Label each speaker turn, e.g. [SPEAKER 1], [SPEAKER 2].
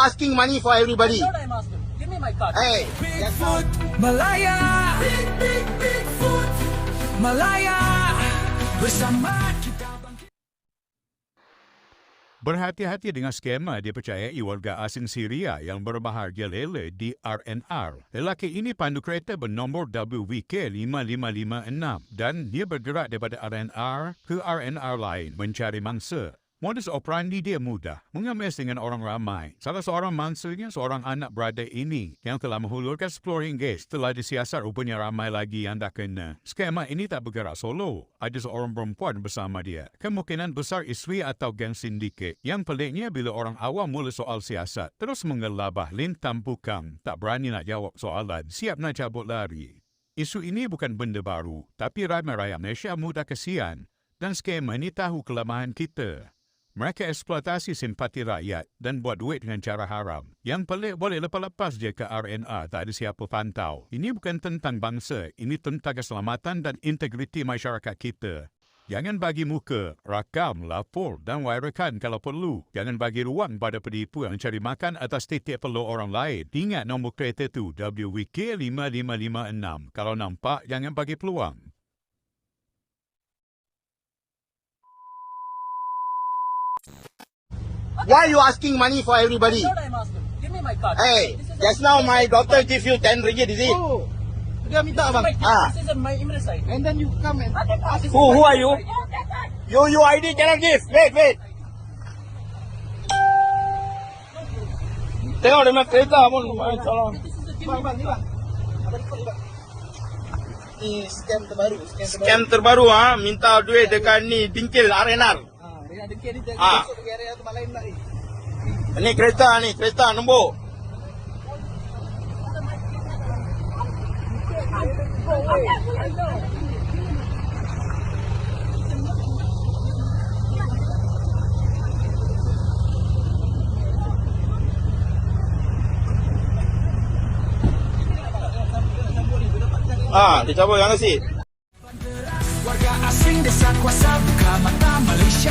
[SPEAKER 1] asking money for everybody.
[SPEAKER 2] That's what I'm asking. Give me my card.
[SPEAKER 1] Hey,
[SPEAKER 3] Bigfoot, Malaya Big, big, Bigfoot Malaya Bersama kita bangkit
[SPEAKER 4] Berhati-hati dengan skema dipercayai warga asing Syria yang berbahagia lele di RNR. Lelaki ini pandu kereta bernombor WVK 5556 dan dia bergerak daripada RNR ke RNR lain mencari mangsa. Modus operandi dia mudah, mengemis dengan orang ramai. Salah seorang mangsanya seorang anak beradik ini yang telah menghulurkan RM10 setelah disiasat rupanya ramai lagi yang dah kena. Skema ini tak bergerak solo. Ada seorang perempuan bersama dia. Kemungkinan besar isteri atau geng sindiket. Yang peliknya bila orang awam mula soal siasat, terus mengelabah lintang bukang, tak berani nak jawab soalan, siap nak cabut lari. Isu ini bukan benda baru, tapi ramai rakyat Malaysia mudah kesian dan skema ini tahu kelemahan kita. Mereka eksploitasi simpati rakyat dan buat duit dengan cara haram. Yang pelik boleh lepas-lepas je ke RNR, tak ada siapa pantau. Ini bukan tentang bangsa, ini tentang keselamatan dan integriti masyarakat kita. Jangan bagi muka, rakam, lapor dan wairakan kalau perlu. Jangan bagi ruang pada penipu yang cari makan atas titik perlu orang lain. Ingat nombor kereta tu WWK 5556. Kalau nampak, jangan bagi peluang.
[SPEAKER 1] Why are you asking money for everybody?
[SPEAKER 2] That's what I'm asking. Give me my card.
[SPEAKER 1] Hey,
[SPEAKER 2] This is a-
[SPEAKER 1] just now my doctor give you 10 ringgit, is it?
[SPEAKER 5] Oh, dia minta
[SPEAKER 2] This is
[SPEAKER 5] abang.
[SPEAKER 1] Ah.
[SPEAKER 2] This is my email site.
[SPEAKER 5] And then you come and ask
[SPEAKER 1] Who, who are you? You, you ID cannot give. Wait, wait. Tengok dia punya kereta pun. Tolong.
[SPEAKER 5] bang, bang, ni bang. Abang ikut ni bang. Ni scam terbaru, scam terbaru.
[SPEAKER 1] Scam terbaru ha, minta duit dekat ni Dingkil RNR.
[SPEAKER 5] Ha,
[SPEAKER 1] Ah.
[SPEAKER 5] masuk ke area tempat lain pula ni.
[SPEAKER 1] Ni kereta ni, kereta nombor. Ah, dicabut yang nasi.
[SPEAKER 3] Warga asing desa kuasa buka mata Malaysia